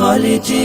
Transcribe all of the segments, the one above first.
কলেজে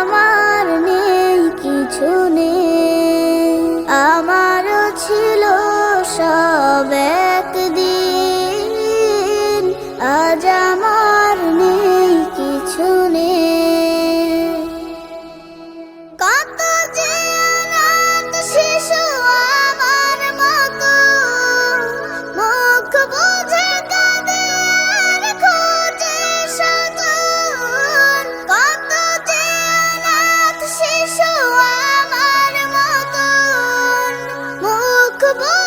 আমার নেই কিছু। kaboom!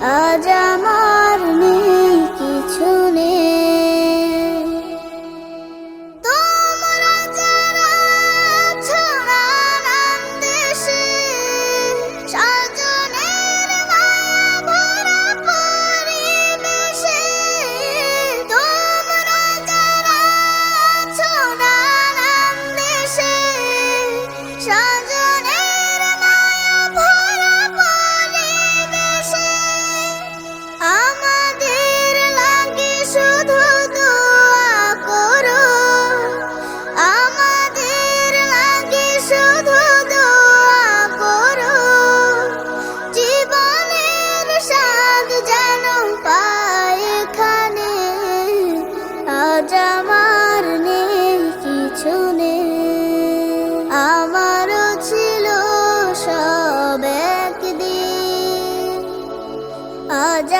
আজ আমার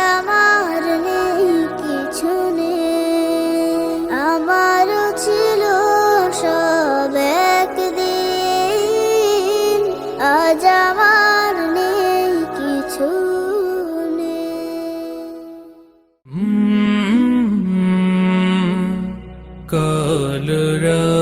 আমার নেই কিছু ছিল সব নেই কিছু কলরা